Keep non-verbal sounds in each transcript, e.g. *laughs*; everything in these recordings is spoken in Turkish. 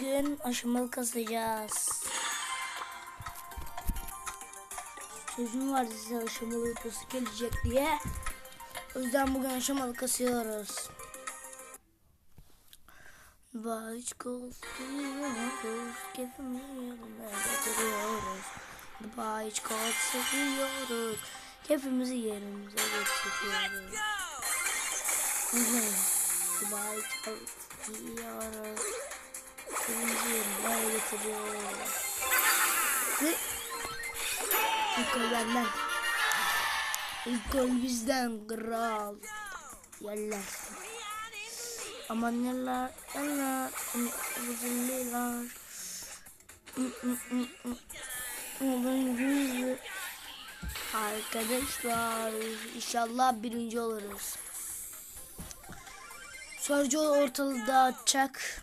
Bugün aşamalı kasacağız. Sözüm vardı size aşamalı kası gelecek diye. O yüzden bugün aşamalı kasıyoruz. Baş kasıyoruz, keyfimizi getiriyoruz. Baş kasıyoruz, keyfimizi yerimize getiriyoruz. Baş kasıyoruz. Kırmızı yerine getiriyoruz. Ve ilk gol benden. İlk gol bizden kral. Yerler. Aman yerler, yerler. Uzunlular. Arkadaşlar inşallah birinci oluruz. Sadece ortalığı dağıtacak.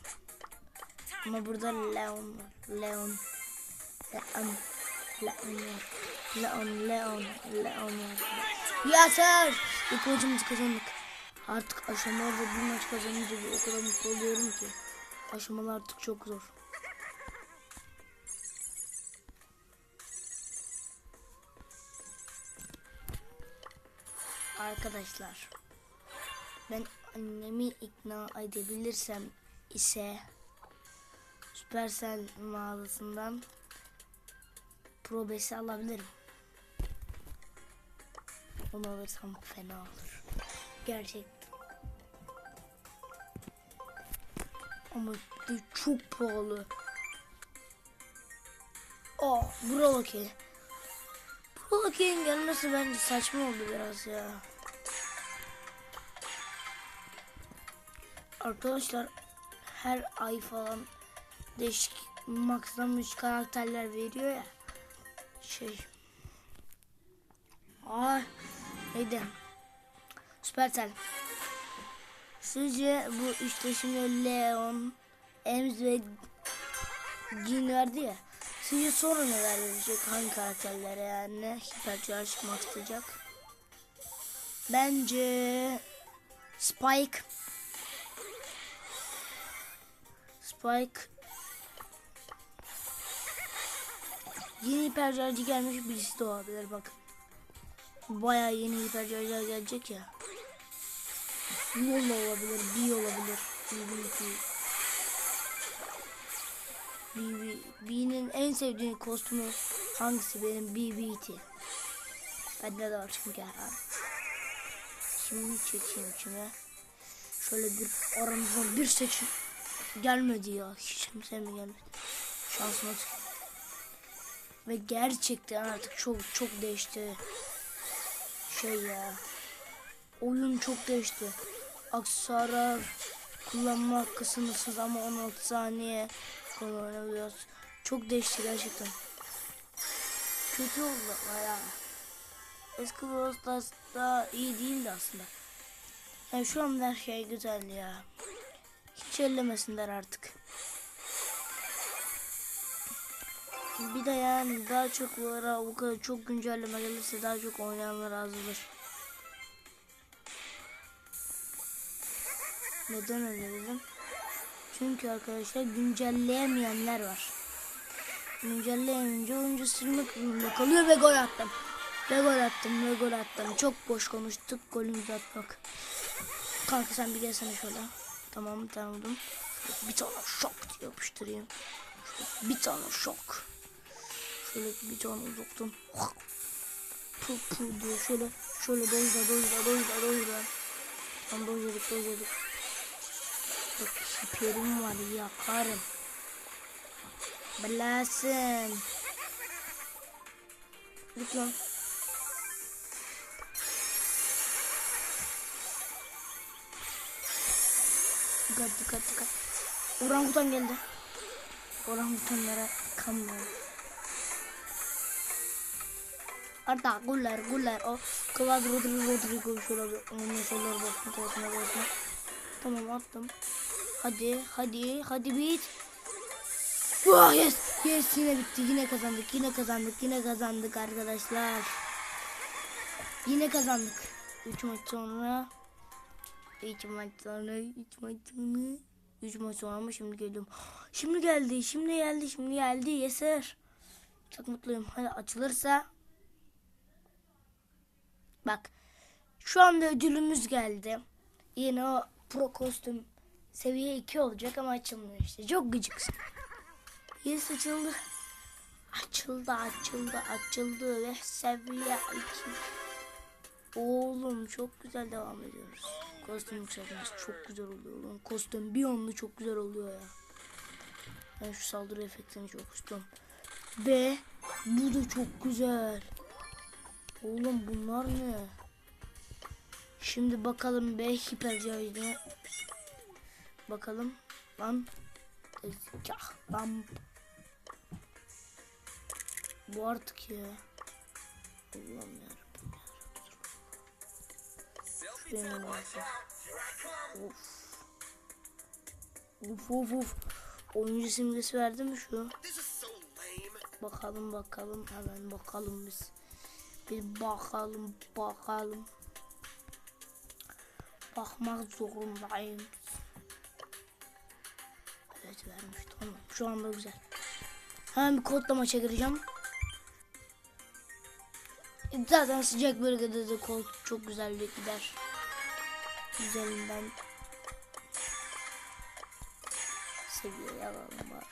Ama burada Leon var. Leon. Leon. Leon var. Leon, Leon, Leon var. Yeter! İlk maçımızı kazandık. Artık aşamalarda bir maç kazanınca bir o kadar mutlu oluyorum ki. Aşamalar artık çok zor. Arkadaşlar. Ben annemi ikna edebilirsem ise Süpersel mağazasından probesi alabilirim. Onu alırsam fena olur. Gerçekten. Ama çok pahalı. Aa, Buralaki. Buralaki'nin gelmesi bence saçma oldu biraz ya. Arkadaşlar her ay falan değişik maksamış karakterler veriyor ya. Şey. Aa, neydi? Süpersel. Sizce bu üçleşimde Leon, Ems ve Jin vardı ya. Sizce sonra neler verecek? Hangi karakterlere yani? Hiper çıkmak isteyecek. Bence Spike Spike Yeni hipercarcı gelmiş birisi de olabilir bak. Baya yeni hipercarcılar gelecek ya. Mola olabilir, B olabilir. BBT. BB, B'nin en sevdiğim kostümü hangisi benim BBT. Bende de var çünkü ya. Şimdi çekeyim içime. Şöyle bir aramızdan bir seçim. Gelmedi ya. Hiç kimse mi gelmedi? Şansıma tükür. Ve gerçekten artık çok çok değişti. Şey ya. Oyun çok değişti. Aksesuarlar kullanmak kısımsız ama 16 saniye kullanabiliyoruz. Çok değişti gerçekten. Kötü oldu baya. Eski Brawl iyi değildi aslında. Yani şu anda her şey güzel ya. Hiç ellemesinler artık. Bir de yani daha çok bunlara bu kadar çok güncelleme gelirse daha çok oynayanlar azalır. Neden öyle dedim? Çünkü arkadaşlar güncelleyemeyenler var. Güncelleyemeyince oyuncu silmek zorunda kalıyor ve gol attım. Ve gol attım ve gol attım. Çok boş konuştuk golümüzü atmak. Kanka sen bir gelsene şöyle. Tamam tamam. Bir tane şok diye yapıştırayım. Bir tane şok. Şöyle bir tane uzaktan. Puh puh diyor. Şöyle şöyle dojla dojla dojla dojla. Tam dojladık dojladık. Bak hiperim var yakarım. Belasın. Lütfen. Dikkat dikkat dikkat. Orangutan geldi. Orangutanlara kamyon. Arda guller guller o Kıvaz Rodrigo Rodrigo şöyle bir onun solları basın kafasına basın. Tamam attım. Hadi hadi hadi bit. Oh, yes yes yine bitti yine kazandık yine kazandık yine kazandık arkadaşlar. Yine kazandık. 3 maç sonra 3 maç sonra 3 maç sonra 3 maç sonra ama şimdi geliyorum. Şimdi geldi, şimdi geldi, şimdi geldi. Yeser. Çok mutluyum. Hadi açılırsa. Bak. Şu anda ödülümüz geldi. Yine o pro kostüm seviye 2 olacak ama açılmıyor işte. Çok gıcıksın. Yes açıldı. Açıldı, açıldı, açıldı ve seviye 2. Oğlum çok güzel devam ediyoruz. Kostüm yükseltmesi çok güzel oluyor oğlum. Kostüm bir onlu çok güzel oluyor ya. Ben şu saldırı efektini çok istiyorum. Ve bu da çok güzel. Oğlum bunlar ne? Şimdi bakalım be hiper cahiline. Bakalım lan. Ezikah lan. Bu artık ya. Allah'ım yarabbim. Şuraya varsa. Of. Uf uf uf. Oyuncu simgesi verdi mi şu? Bakalım bakalım hemen bakalım biz. Bir bakalım bakalım. Bakmak zorundayım. Evet vermiş tamam. Şu anda güzel. Hemen bir kodla maça gireceğim. Zaten sıcak bölgede de kol çok güzel gider. Güzelinden seviye alalım var.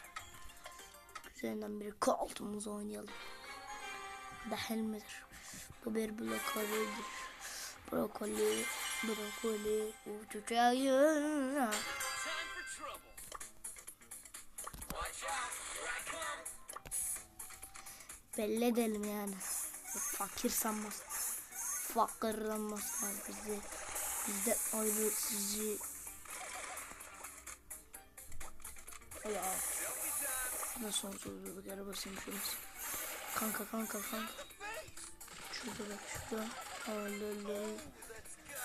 Güzelinden bir koltuğumuzu oynayalım. Dahil midir? Bu bir blokolidir. Brokoli, brokoli, uçacağım. Belli edelim yani. Fakir sanmaz. Fakirlanmazlar bizi. Bizde ayrı sizi. Ya. Nasıl olacak bir kere basayım şunu. Kanka kanka kanka. Şurada bak şurada. Öyle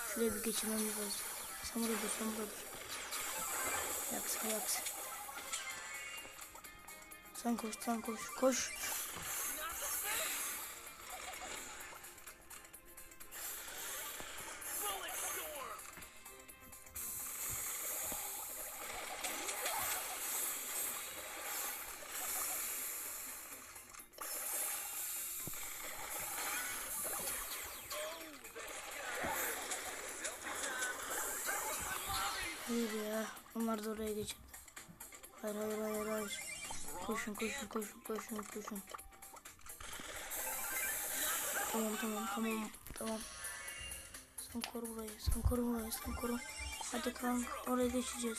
Şuraya bir geçirmemiz lazım. Dur sen burada dur. Yaksın yaksın. Sen koş sen koş koş. Hayır ya. Onlar da oraya geçirdi. Hayır hayır hayır hayır. Koşun koşun koşun koşun koşun. Tamam tamam tamam tamam. Sen koru burayı sen koru burayı sen koru. Hadi kanka oraya geçeceğiz.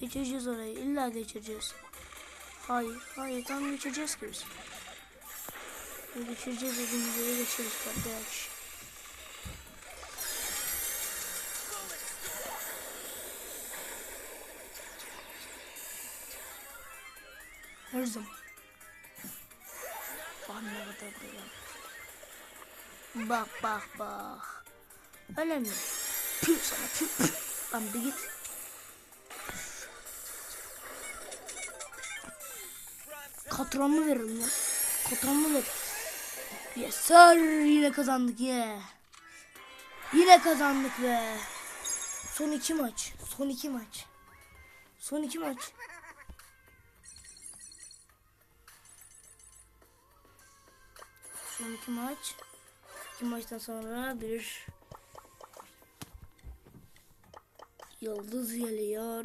Geçeceğiz orayı illa geçeceğiz. Hayır hayır tam geçeceğiz ki biz. Geçeceğiz dediğimiz yere geçeriz kardeş. Zaman. Bak ne kadar güzel. Bak bak bak. Öyle mi? Püh sana püh. Lan bir git. Katranı veririm lan. Katranı ver. Yes sir. Yine kazandık ye. Yine kazandık be. Son iki maç. Son iki maç. Son iki maç. Son iki maç. İki maçtan sonra bir yıldız geliyor.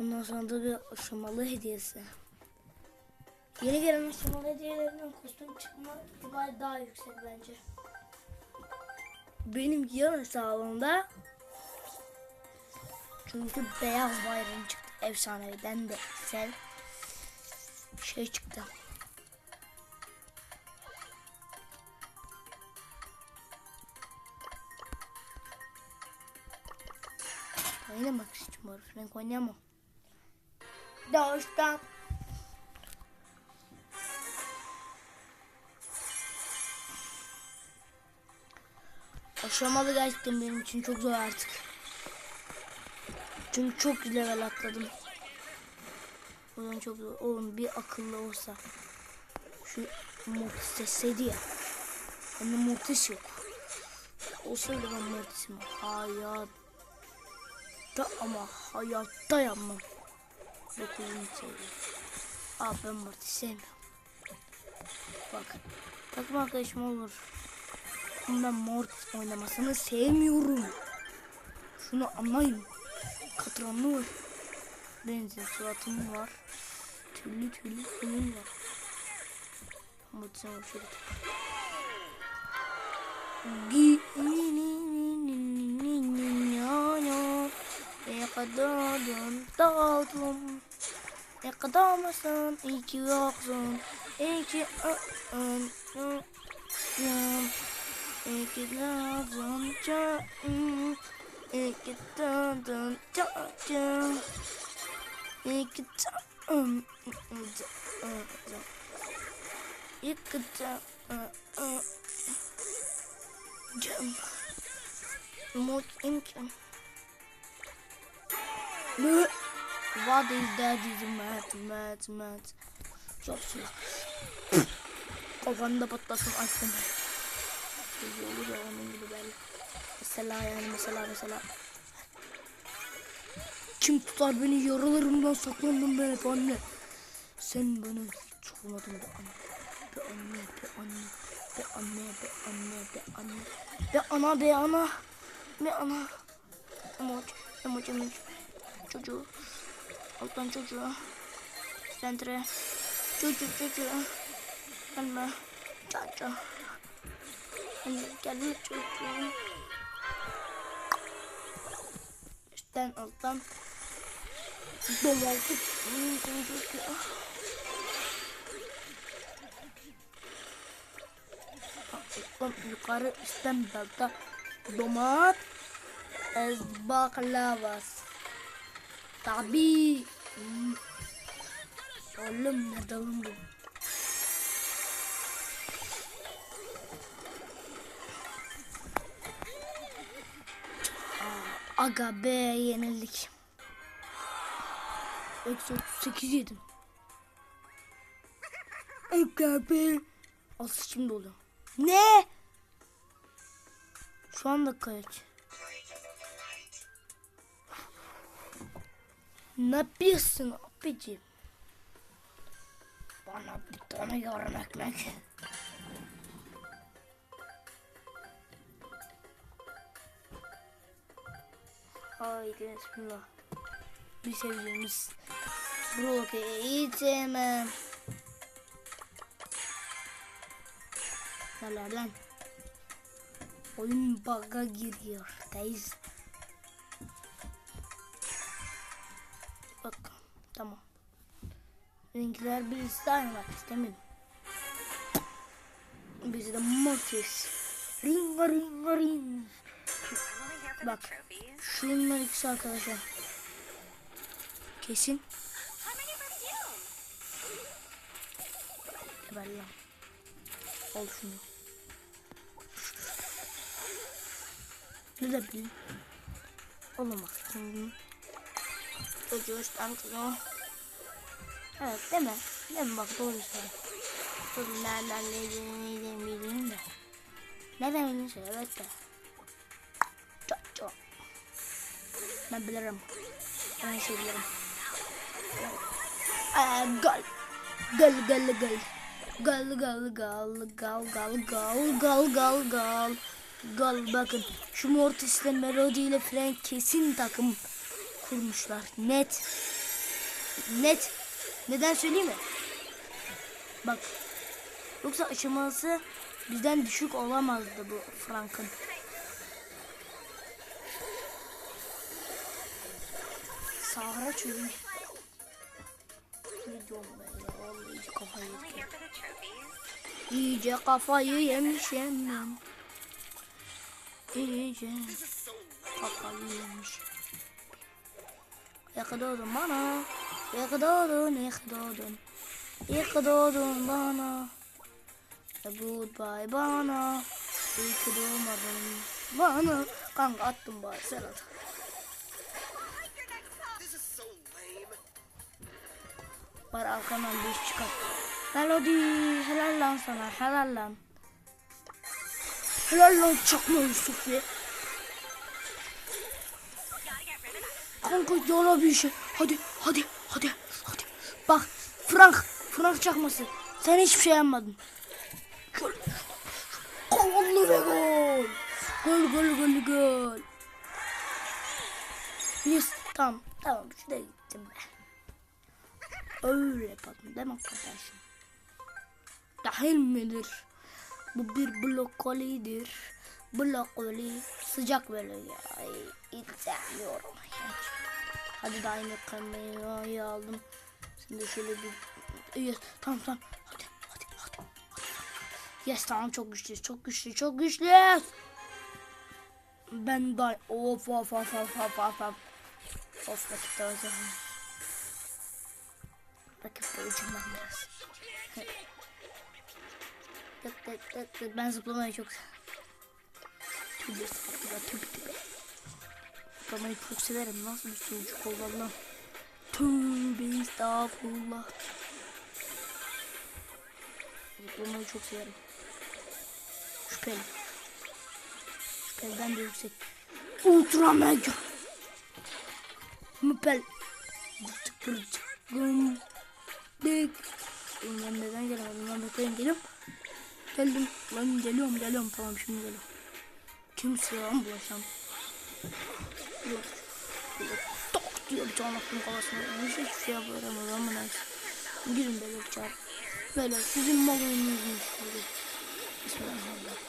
Ondan sonra da bir aşamalı hediyesi. Yeni gelen aşamalı hediyelerinden kostüm çıkma ihtimali daha yüksek bence. Benim yan hesabımda çünkü beyaz bayram çıktı. Efsaneviden de güzel şey çıktı. Oynamak istiyorum. Frank oynayamam. Doğuştan. Aşamalı gerçekten benim için çok zor artık. Çünkü çok level atladım. O çok zor. Oğlum bir akıllı olsa. Şu Mortis sesseydi ya. Bende Mortis yok. Olsaydı ben Mortis'im. Hayat. Hayatta ama hayatta yapmam. Dokuzuncu seviye. Aa ben Morty sevmiyorum. Bak. Takım arkadaşım olur. Ben Mort oynamasını sevmiyorum. Şunu anlayın. Katranlı var. Benzin suratım var. Tüllü tüllü suyum var. Mort sen ni Kadar tatlım. Ne kadar mısın? İyi ki yoksun. İyi ki ı- ı- ı- İyi ki lazım canım. İyi ki tadın canım. İyi ki canım. İyi ki canım. Canım. Umut imkan. What is that is mad mad mad. Çok sıcak. Kafanda patlasın aklım. Şey olur ya onun gibi belli. Mesela yani mesela mesela. Kim tutar beni yaralarımdan saklandım ben hep anne. Sen bana hiç be anne. Be anne be anne. Be anne be anne be anne. Be ana be ana. Be ana. Emoç. Emoç emoç. Çocuğu. Alttan çocuğu. Sentre. Çocuk çocuğu. Gelme. Çocuğu. Anne gelme çocuğu. Üstten alttan. Domaltık. Çocuğu. Alttan yukarı üstten balta. Domat. Ez baklavas. Tabi. Hmm. Oğlum nerede lan bu? Aga be yenildik. Eksi 38 yedim. Aga be. Asıl şimdi oluyor. Ne? Şu anda kaç? Ne yapıyorsun abicim? Bana bir tane yarım ekmek. Haydi bismillah. Bir sevdiğimiz Broke'yi hiç sevmem. Neler lan? Oyun bug'a giriyor. Guys. Tamam. Renkler bir ister var istemedim. Biz de Mortis. Ring ring ring. Bak şunlar ikisi arkadaşlar. Kesin. Geber lan. Al şunu. Ne de bileyim. Oğlum bak Çocuğu üstten çocuğu. Evet değil mi? Değil mi bak doğru söyle. Dur nereden neyden neyden bileyim de. Nereden söyle evet de. Çok çok. Ben bilirim. Ben şey bilirim. Aa, gol. Gol gol gol. Gol gol gol gol gol gol gol gol gol. Gol bakın şu Mortis'le Melody ile Frank kesin takım kurmuşlar. Net. Net. Neden söyleyeyim mi? Bak. Yoksa aşaması bizden düşük olamazdı bu Frank'ın. Sahra çölü. Ne diyorum ben ya? Kafayı. İyice kafayı yemişim ben. İyice kafayı yemiş. Yakaladın bana. Yakaladın, yakaladın. Yakaladın bana. A goodbye bana. İyi ki doğmadın bana. Kanka attım bari sen at. Bari arkandan bir iş çıkar. Melody helal lan sana helal lan. Helal lan çakma Yusuf ya. Kanka yara bir şey. Hadi hadi hadi hadi. Bak Frank. Frank çakması. Sen hiçbir şey yapmadın. Gol. Kollu ve gol. Gol gol gol gol. Yes tamam tamam şuraya gittim ben. Öyle yapalım değil mi kardeşim? Dahil midir? Bu bir blokolidir. Blokoli sıcak böyle ya. Ay, hiç. Hadi da aynı kamerayı aldım. Şimdi şöyle bir... Yes, tamam tamam. Hadi hadi hadi. Yes tamam çok güçlüyüz. Çok güçlü çok güçlüyüz. Ben da of of of of of of of. Of vakit o zaman. Vakit boyacağım ben biraz. Tık tık tık tık. Ben zıplamayı çok Tübe estağfurullah tübe tübe. Zıplamayı çok severim. Nasıl bir çocuk ol valla. Tövbe estağfurullah. Zıplamayı çok severim. Şüpheli. Şüpheliden de yüksek. Ultra mega. Müpel. Gım. Dik. Ben neden gelemedim? Ben bekleyin geliyorum. Geldim. Lan geliyorum geliyorum. Tamam şimdi geliyorum. Kimse lan bulaşan. Böyle tok diyor bir attım kafasına. Hiç hiçbir şey yapamıyor ama neyse. Girin böyle çağır. Böyle sizin malınızmış. Böyle. Bismillahirrahmanirrahim.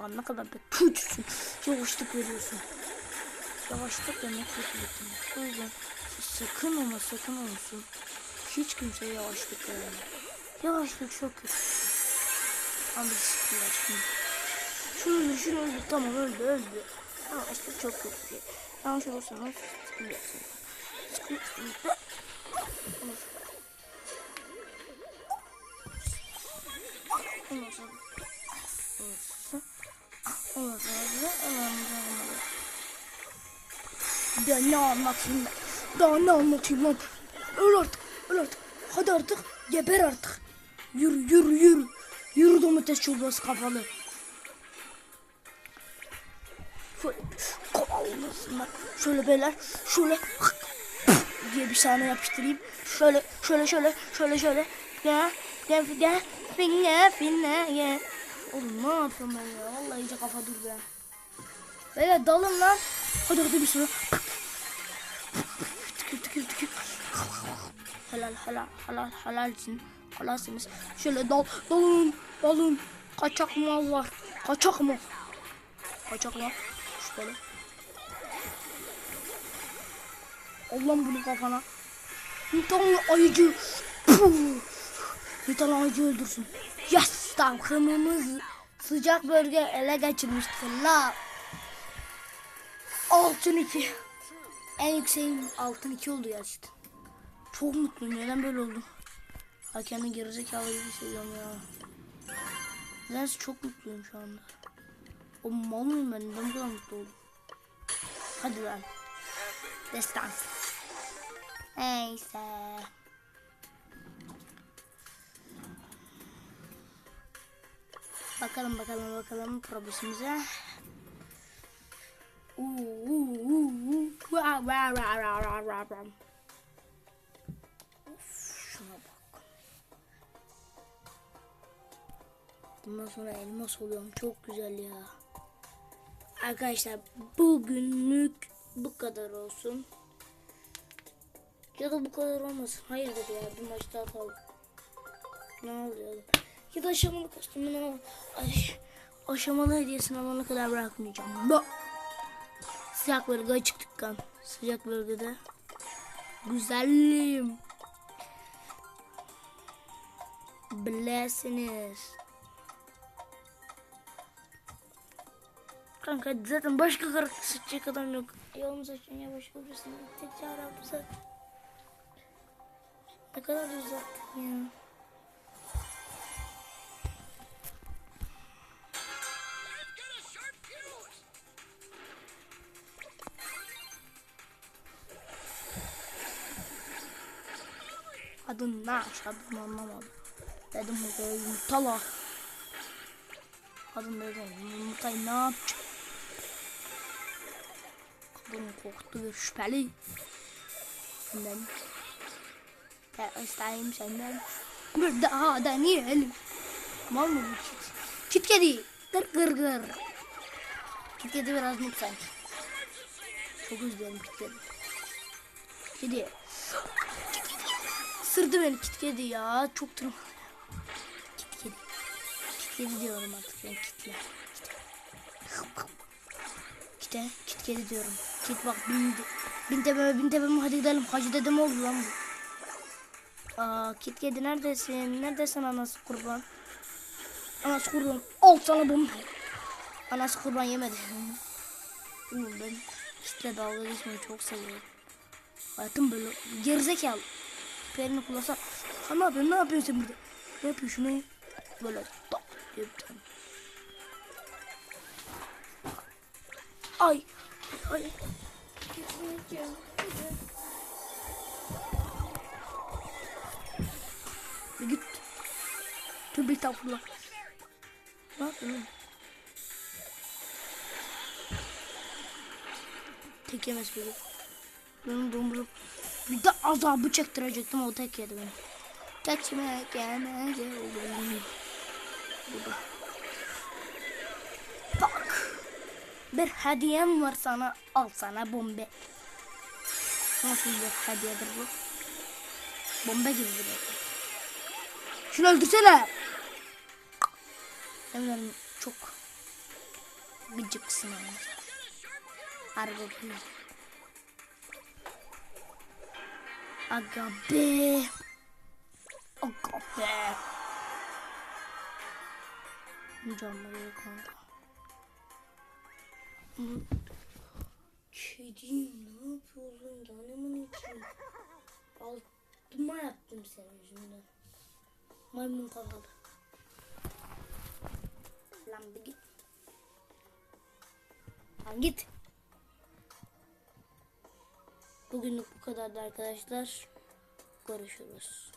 Lan ne kadar da kötüsün. Yavaşlık veriyorsun. Yavaşlık demek kötülük demek. O yüzden sakın ama sakın olsun. Hiç kimseye yavaşlık verme. Yavaşlık çok kötü. Ama bir sıkıntı var şimdi. Şunu öldür, şunu öldür. Tamam öldü, öldü. Yavaşlık çok kötü bir. Yanlış olursanız sonra... Daha ne anlatayım ben? Daha ne anlatayım lan? Öl artık, öl artık. Hadi artık, geber artık. Yürü, yürü, yürü. Yürü domates çorbası kafalı. Şöyle. Şöyle beyler, şöyle diye bir sahne yapıştırayım. Şöyle, şöyle, şöyle, şöyle, şöyle. Gel, gel, gel, finne, finne, gel. Oğlum ne yapıyorum ben ya? Vallahi iyice kafa dur be. Beyler dalın lan. Hadi hadi bir sürü. Tükür tükür tükür. Helal helal helal helalsin. Helalsiniz. Şöyle dal dalın dalın. Kaçak mal var. Kaçak mı? Kaçak mı? Şöyle. Allah'ım bunu kafana. Bir tane ayıcı. Puh. Ayıcı öldürsün. Yes takımımız sıcak bölge ele geçirmiştir la. Altın iki. En yükseğim altın iki oldu gerçekten. Çok mutluyum. Neden böyle oldu? Ha kendi gerizekalı gibi hissediyorum ya. Nedense çok mutluyum şu anda. O mal mıyım ben? Neden bu kadar mutlu oldum? Hadi lan. Destans. Neyse. Bakalım bakalım bakalım probosimize. Şuna bak. Bundan sonra elmas oluyorum. Çok güzel ya. Arkadaşlar bugünlük bu kadar olsun. Ya da bu kadar olmasın. Hayırdır ya bir maç daha kaldı. Ne oluyor? Ya da aşamalı kostümü ne Ay, aşamalı hediyesini alana kadar bırakmayacağım. Bak. Sıcak bölge açık dükkan. Sıcak bölgede. Güzelliğim. Bilesiniz. Kanka zaten başka karakter seçecek adam yok. Yolumuz açın ya başka birisini. Tek çare yapsak. Ne kadar uzak ya. Adın ne? Adını anlamadım. Dedim burada yumurtala. Kadın dedim yumurtayı ne yapacak? Koktu bir şüpheli. Senden. Ben isteyeyim senden. Bir daha deneyelim. Mal mı bu kit? Kit kedi. Gır gır gır. Kit kedi biraz noob sanki. Çok üzüldüm kit kedi. Kedi. Sırdı beni kit kedi ya. Çok tırma. Kit kedi. Kit kedi diyorum artık ben kitle. Kite, kit kedi diyorum. Kit bak bin, bin tepeme bin tepeme hadi gidelim. Hacı dedem oldu lan bu. Aa, kit kedi neredesin? Neredesin anası kurban? Anası kurban. Al sana bomba. Anası kurban yemedi. *laughs* Oğlum ben kitle dalga geçmeyi çok seviyorum. Hayatım böyle gerizekalı. Perini kullansa. Ha ne yapıyorsun? Ne yapıyorsun sen burada? Ne yapıyorsun? Ne? Böyle tak tane. Ay. Ay. Git. Estağfurullah. Ne yapıyorsun? oğlum? Tek yemez böyle. Benim domurum. Bir de azabı çektirecektim o tek yedi beni. Kaçmak yemez oğlum. Burada. Bak. Bir hediyem var sana. Al sana bombe. Nasıl bir hediyedir bu? Bomba gibi bir. Şunu öldürsene. Eminim çok gıcıksın ama. Harbi gıcık. Aga be. Aga be. Canları kanka. Kedim ne yapıyorsun canımın için? Altıma yaptım senin yüzünden. Maymun kanalı. Lan bir git. Lan git. Bugünlük bu kadardı arkadaşlar. Görüşürüz.